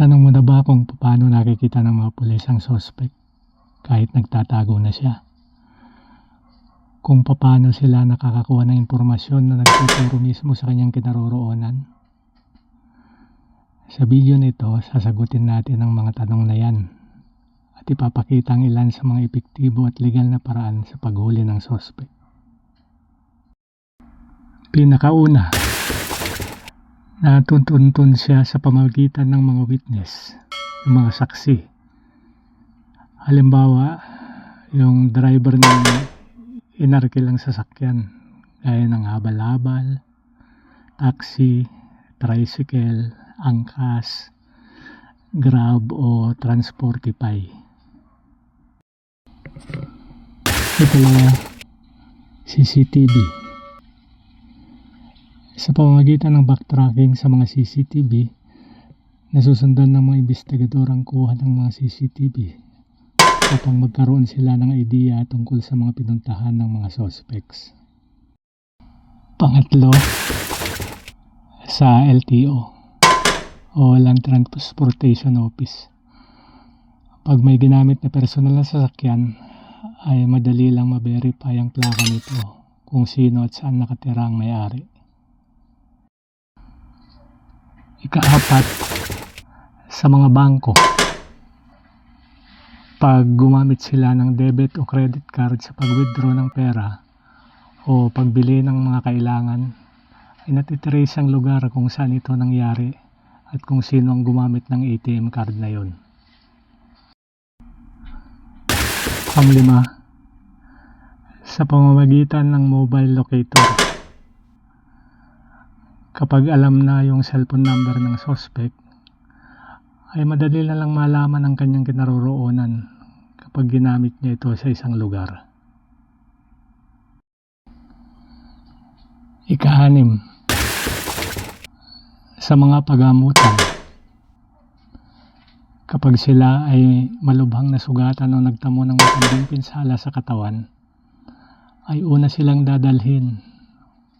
Natanong mo na ba kung paano nakikita ng mga pulis ang suspect kahit nagtatago na siya? Kung paano sila nakakakuha ng impormasyon na nagtuturo mismo sa kanyang kinaroroonan? Sa video nito, sasagutin natin ang mga tanong na yan at ipapakita ang ilan sa mga epektibo at legal na paraan sa paghuli ng suspect. Pinakauna, natutuntun siya sa pamagitan ng mga witness, yung mga saksi. Halimbawa, yung driver ng inarkilang sasakyan, gaya ng habal-habal, taxi, tricycle, angkas, grab o transportify. Ikalawa, CCTV. Sa pamamagitan ng backtracking sa mga CCTV, nasusundan ng mga investigador ang kuha ng mga CCTV upang magkaroon sila ng idea tungkol sa mga pinuntahan ng mga suspects. Pangatlo, sa LTO o Land Transportation Office. Pag may ginamit na personal na sasakyan, ay madali lang ma-verify ang plaka nito kung sino at saan nakatira ang may-ari. Ikaapat, sa mga bangko. Pag gumamit sila ng debit o credit card sa pag-withdraw ng pera o pagbili ng mga kailangan, ay natitrace ang lugar kung saan ito nangyari at kung sino ang gumamit ng ATM card na yon. Panglima, sa pamamagitan ng mobile locator. Kapag alam na yung cellphone number ng suspect, ay madali na lang malaman ang kanyang kinaroroonan kapag ginamit niya ito sa isang lugar. Ikaanim, sa mga pagamutan. Kapag sila ay malubhang nasugatan o nagtamo ng matinding pinsala sa katawan, ay una silang dadalhin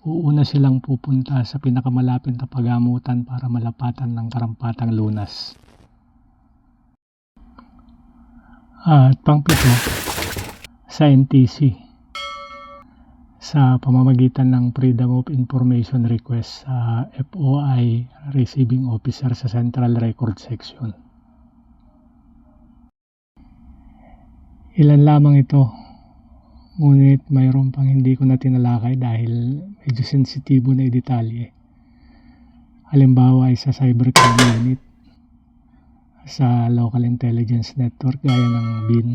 uuna silang pupunta sa pinakamalapit na pagamutan para malapatan ng karampatang lunas. At pangpito, sa NTC, sa pamamagitan ng Freedom of Information Request sa FOI Receiving Officer sa Central Record Section. Ilan lamang ito Ngunit mayroon pang hindi ko na tinalakay dahil medyo sensitibo na detalye. Halimbawa ay sa cybercrime unit, sa local intelligence network gaya ng BIN,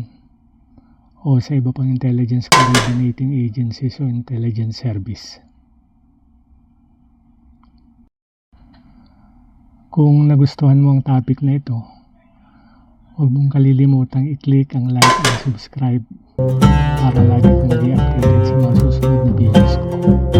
o sa iba pang intelligence coordinating agencies o intelligence service. Kung nagustuhan mo ang topic na ito, Huwag mong kalilimutang i-click ang like and subscribe para lagi kong mag-update sa mga susunod na videos ko.